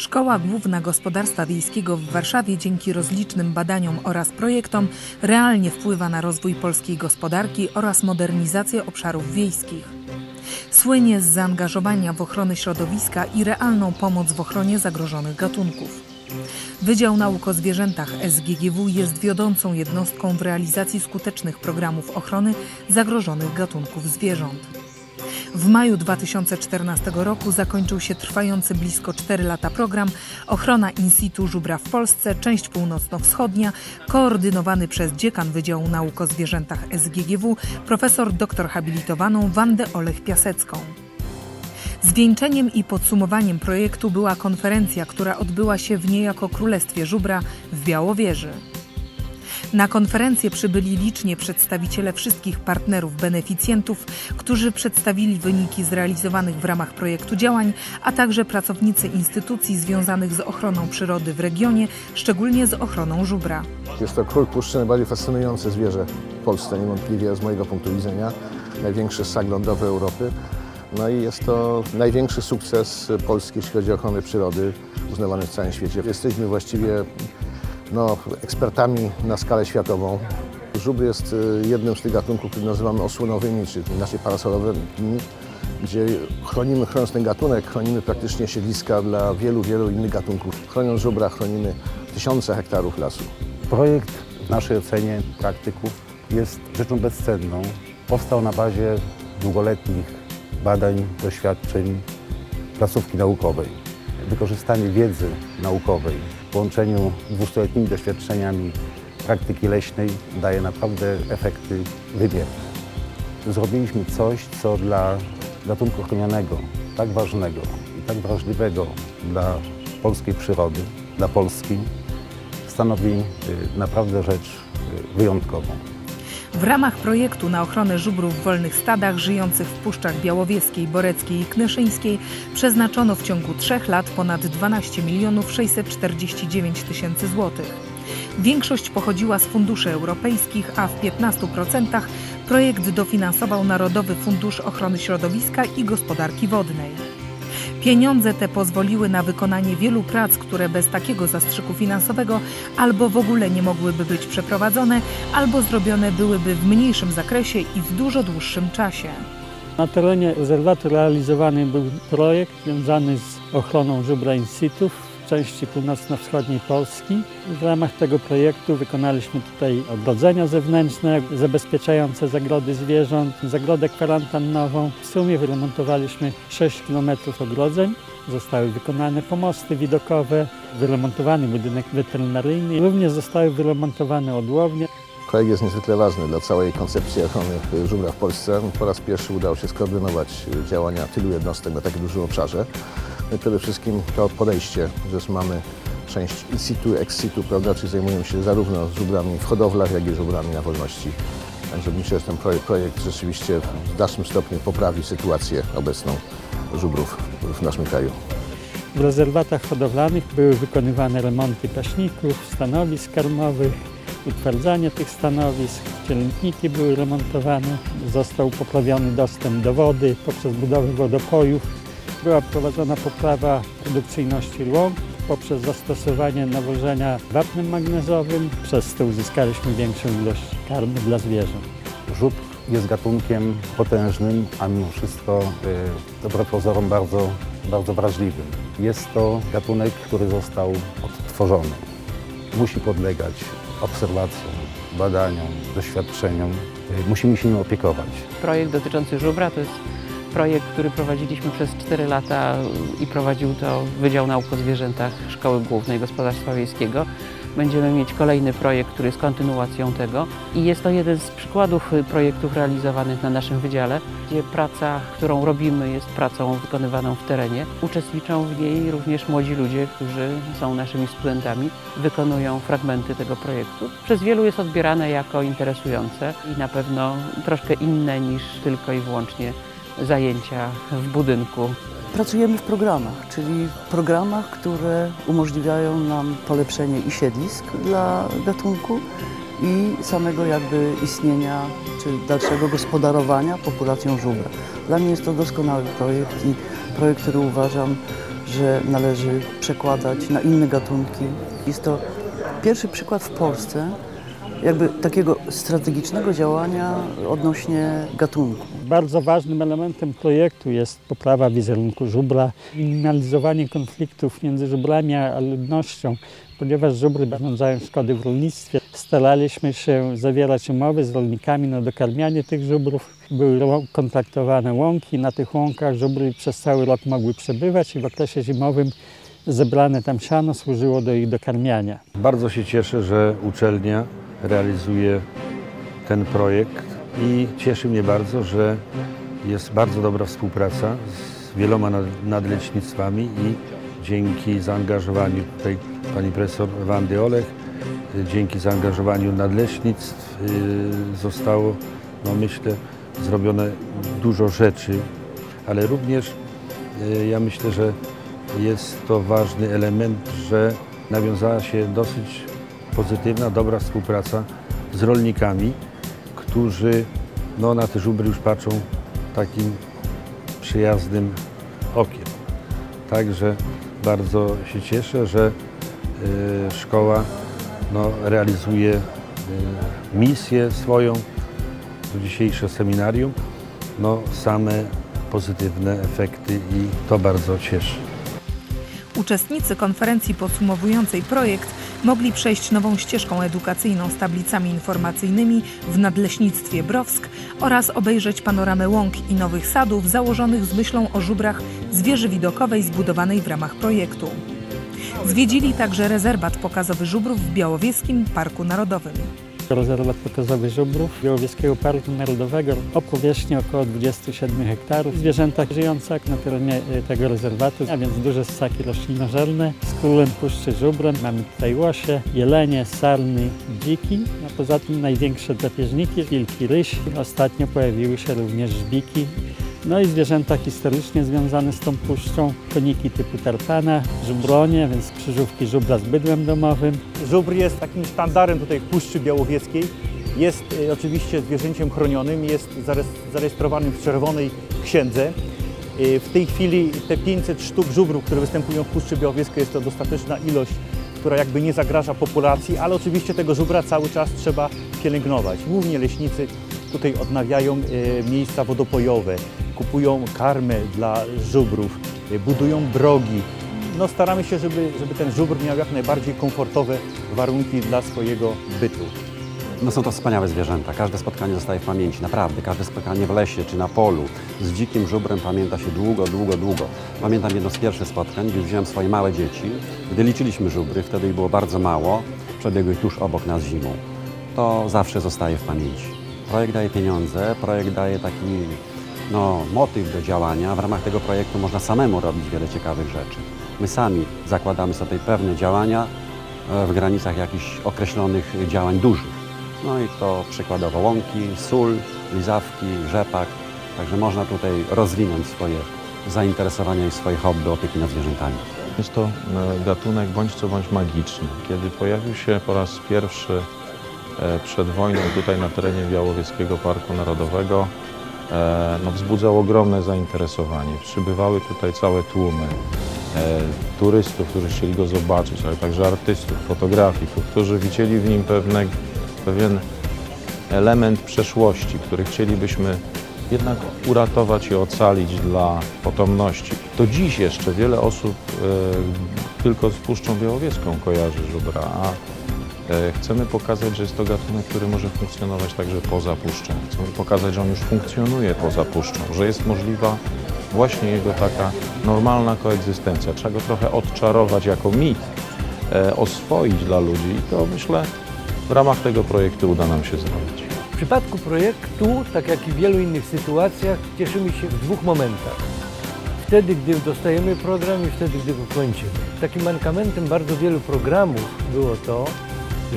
Szkoła Główna Gospodarstwa Wiejskiego w Warszawie dzięki rozlicznym badaniom oraz projektom realnie wpływa na rozwój polskiej gospodarki oraz modernizację obszarów wiejskich. Słynie z zaangażowania w ochronę środowiska i realną pomoc w ochronie zagrożonych gatunków. Wydział Nauk o Zwierzętach SGGW jest wiodącą jednostką w realizacji skutecznych programów ochrony zagrożonych gatunków zwierząt. W maju 2014 roku zakończył się trwający blisko 4 lata program Ochrona in situ żubra w Polsce, część północno-wschodnia, koordynowany przez dziekan Wydziału Nauk o Zwierzętach SGGW, profesor doktor habilitowaną Wandę Olech Piasecką. Zwieńczeniem i podsumowaniem projektu była konferencja, która odbyła się w niejako Królestwie Żubra w Białowieży. Na konferencję przybyli licznie przedstawiciele wszystkich partnerów, beneficjentów, którzy przedstawili wyniki zrealizowanych w ramach projektu działań, a także pracownicy instytucji związanych z ochroną przyrody w regionie, szczególnie z ochroną żubra. Jest to król puszczy, najbardziej fascynujące zwierzę w Polsce, niewątpliwie z mojego punktu widzenia. Największy ssak lądowy Europy. No i jest to największy sukces Polski, jeśli chodzi o ochronę przyrody, uznawany w całym świecie. Jesteśmy właściwie no, ekspertami na skalę światową. Żubr jest y, jednym z tych gatunków, które nazywamy osłonowymi, czyli inaczej parasolowymi, gdzie chronimy, chroniąc ten gatunek, chronimy praktycznie siedliska dla wielu, wielu innych gatunków. Chroniąc żubra, chronimy tysiące hektarów lasu. Projekt w naszej ocenie praktyków jest rzeczą bezcenną. Powstał na bazie długoletnich badań, doświadczeń placówki naukowej. Wykorzystanie wiedzy naukowej w połączeniu z dwustuletnimi doświadczeniami praktyki leśnej daje naprawdę efekty wymierne. Zrobiliśmy coś, co dla gatunku chronionego, tak ważnego i tak wrażliwego dla polskiej przyrody, dla Polski, stanowi y, naprawdę rzecz y, wyjątkową. W ramach projektu na ochronę żubrów w wolnych stadach żyjących w Puszczach Białowieskiej, Boreckiej i Knyszyńskiej przeznaczono w ciągu trzech lat ponad 12 milionów 649 tysięcy złotych. Większość pochodziła z funduszy europejskich, a w 15% projekt dofinansował Narodowy Fundusz Ochrony Środowiska i Gospodarki Wodnej. Pieniądze te pozwoliły na wykonanie wielu prac, które bez takiego zastrzyku finansowego albo w ogóle nie mogłyby być przeprowadzone, albo zrobione byłyby w mniejszym zakresie i w dużo dłuższym czasie. Na terenie rezerwatu realizowany był projekt związany z ochroną żubra in situ w części północno-wschodniej Polski. W ramach tego projektu wykonaliśmy tutaj ogrodzenia zewnętrzne zabezpieczające zagrody zwierząt, zagrodę kwarantannową. W sumie wyremontowaliśmy 6 km ogrodzeń. Zostały wykonane pomosty widokowe, wyremontowany budynek weterynaryjny. Również zostały wyremontowane odłownie. Projekt jest niezwykle ważny dla całej koncepcji ochrony żubra w Polsce. Po raz pierwszy udało się skoordynować działania tylu jednostek na takim dużym obszarze. Przede wszystkim to podejście, że mamy część in situ, ex situ, prawda, czyli zajmujemy się zarówno żubrami w hodowlach, jak i żubrami na wolności. Także myślę, że ten projekt, projekt rzeczywiście w dalszym stopniu poprawi sytuację obecną żubrów w naszym kraju. W rezerwatach hodowlanych były wykonywane remonty paśników, stanowisk karmowych, utwardzanie tych stanowisk, cielętniki były remontowane, został poprawiony dostęp do wody poprzez budowę wodopojów, była prowadzona poprawa produkcyjności łąk poprzez zastosowanie nawożenia wapnem magnezowym, przez to uzyskaliśmy większą ilość karmy dla zwierząt. Żubr jest gatunkiem potężnym, a mimo wszystko y, wbrew pozorom bardzo, bardzo wrażliwym. Jest to gatunek, który został odtworzony. Musi podlegać obserwacjom, badaniom, doświadczeniom. Y, Musimy się nim opiekować. Projekt dotyczący żubra to jest projekt, który prowadziliśmy przez 4 lata i prowadził to Wydział Nauk o Zwierzętach Szkoły Głównej Gospodarstwa Wiejskiego. Będziemy mieć kolejny projekt, który jest kontynuacją tego i jest to jeden z przykładów projektów realizowanych na naszym wydziale, gdzie praca, którą robimy jest pracą wykonywaną w terenie. Uczestniczą w niej również młodzi ludzie, którzy są naszymi studentami, wykonują fragmenty tego projektu. Przez wielu jest odbierane jako interesujące i na pewno troszkę inne niż tylko i wyłącznie zajęcia w budynku. Pracujemy w programach, czyli programach, które umożliwiają nam polepszenie i siedlisk dla gatunku i samego jakby istnienia czy dalszego gospodarowania populacją żubra. Dla mnie jest to doskonały projekt i projekt, który uważam, że należy przekładać na inne gatunki. Jest to pierwszy przykład w Polsce jakby takiego strategicznego działania odnośnie gatunku. Bardzo ważnym elementem projektu jest poprawa wizerunku żubra, minimalizowanie konfliktów między żubrami a ludnością, ponieważ żubry wyrządzają szkody w rolnictwie. Staraliśmy się zawierać umowy z rolnikami na dokarmianie tych żubrów. Były kontraktowane łąki, na tych łąkach żubry przez cały rok mogły przebywać i w okresie zimowym zebrane tam siano służyło do ich dokarmiania. Bardzo się cieszę, że uczelnia realizuje ten projekt i cieszy mnie bardzo, że jest bardzo dobra współpraca z wieloma nad- nadleśnictwami i dzięki zaangażowaniu tutaj pani profesor Wandy Olech, y, dzięki zaangażowaniu nadleśnictw y, zostało, no myślę, zrobione dużo rzeczy, ale również y, ja myślę, że jest to ważny element, że nawiązała się dosyć pozytywna, dobra współpraca z rolnikami, którzy no, na te żubry już patrzą takim przyjaznym okiem. Także bardzo się cieszę, że y, szkoła no, realizuje y, misję swoją, to dzisiejsze seminarium, no, same pozytywne efekty i to bardzo cieszy. Uczestnicy konferencji podsumowującej projekt mogli przejść nową ścieżką edukacyjną z tablicami informacyjnymi w Nadleśnictwie Browsk oraz obejrzeć panoramę łąk i nowych sadów założonych z myślą o żubrach zwierzy widokowej zbudowanej w ramach projektu. Zwiedzili także rezerwat pokazowy żubrów w Białowieskim Parku Narodowym. Rezerwat pokazowy żubrów Białowieskiego Parku Narodowego o powierzchni około 27 hektarów. Zwierzęta żyjące na terenie e, tego rezerwatu, a więc duże ssaki roślinożerne z królem puszczy żubrem. Mamy tutaj łosie, jelenie, sarny, dziki, a poza tym największe drapieżniki, wilki, ryś. Ostatnio pojawiły się również żbiki. No i zwierzęta historycznie związane z tą puszczą, koniki typu tartana, żubronie, więc krzyżówki żubra z bydłem domowym, Żubr jest takim sztandarem tutaj w Puszczy Białowieskiej. Jest e, oczywiście zwierzęciem chronionym, jest zarejestrowanym w Czerwonej Księdze. E, W tej chwili te 500 sztuk żubrów, które występują w Puszczy Białowieskiej jest to dostateczna ilość, która jakby nie zagraża populacji, ale oczywiście tego żubra cały czas trzeba pielęgnować. Głównie leśnicy tutaj odnawiają e, miejsca wodopojowe, kupują karmę dla żubrów, budują brogi, no, staramy się, żeby, żeby ten żubr miał jak najbardziej komfortowe warunki dla swojego bytu. No są to wspaniałe zwierzęta. Każde spotkanie zostaje w pamięci, naprawdę. Każde spotkanie w lesie czy na polu z dzikim żubrem pamięta się długo, długo, długo. Pamiętam jedno z pierwszych spotkań, gdzie wziąłem swoje małe dzieci, gdy liczyliśmy żubry, wtedy ich było bardzo mało, przebiegły tuż obok nas zimą. To zawsze zostaje w pamięci. Projekt daje pieniądze, projekt daje taki no, motyw do działania. W ramach tego projektu można samemu robić wiele ciekawych rzeczy. My sami zakładamy sobie pewne działania e, w granicach jakichś określonych działań dużych. No i to przykładowo łąki, sól, lizawki, rzepak. Także można tutaj rozwinąć swoje zainteresowania i swoje hobby opieki nad zwierzętami. Jest to e, gatunek bądź co bądź magiczny. Kiedy pojawił się po raz pierwszy e, przed wojną tutaj na terenie Białowieskiego Parku Narodowego, no, wzbudzał ogromne zainteresowanie. Przybywały tutaj całe tłumy e, turystów, którzy chcieli go zobaczyć, ale także artystów, fotografików, którzy widzieli w nim pewne, pewien element przeszłości, który chcielibyśmy jednak uratować i ocalić dla potomności. Do dziś jeszcze wiele osób e, tylko z Puszczą Białowieską kojarzy żubra, a e, chcemy pokazać, że jest to gatunek, który może funkcjonować także poza Puszczą. Chcemy pokazać, że on już funkcjonuje poza Puszczą, że jest możliwa właśnie jego taka normalna koegzystencja. Trzeba go trochę odczarować jako mit, e, oswoić dla ludzi i to myślę w ramach tego projektu uda nam się zrobić. W przypadku projektu, tak jak i w wielu innych sytuacjach, cieszymy się w dwóch momentach. Wtedy, gdy dostajemy program i wtedy, gdy go kończymy. Takim mankamentem bardzo wielu programów było to,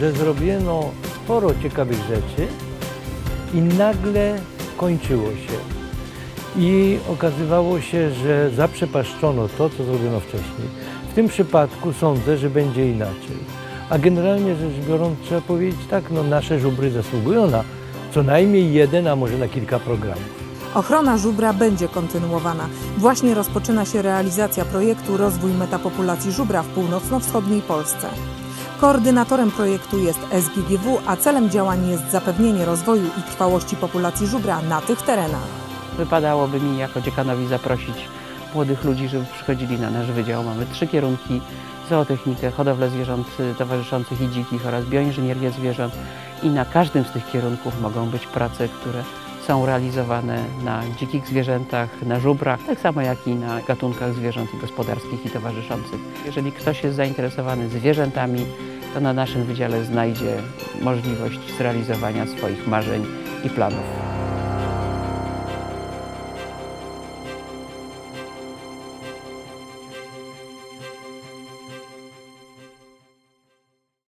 że zrobiono sporo ciekawych rzeczy i nagle kończyło się. I okazywało się, że zaprzepaszczono to, co zrobiono wcześniej. W tym przypadku sądzę, że będzie inaczej. A generalnie rzecz biorąc, trzeba powiedzieć tak, no nasze żubry zasługują na co najmniej jeden, a może na kilka programów. Ochrona żubra będzie kontynuowana. Właśnie rozpoczyna się realizacja projektu Rozwój metapopulacji żubra w północno-wschodniej Polsce. Koordynatorem projektu jest SGGW, a celem działań jest zapewnienie rozwoju i trwałości populacji żubra na tych terenach. Wypadałoby mi jako dziekanowi zaprosić młodych ludzi, żeby przychodzili na nasz wydział. Mamy trzy kierunki, zootechnikę, hodowlę zwierząt towarzyszących i dzikich oraz bioinżynierię zwierząt i na każdym z tych kierunków mogą być prace, które są realizowane na dzikich zwierzętach, na żubrach, tak samo jak i na gatunkach zwierząt i gospodarskich i towarzyszących. Jeżeli ktoś jest zainteresowany zwierzętami, to na naszym wydziale znajdzie możliwość zrealizowania swoich marzeń i planów.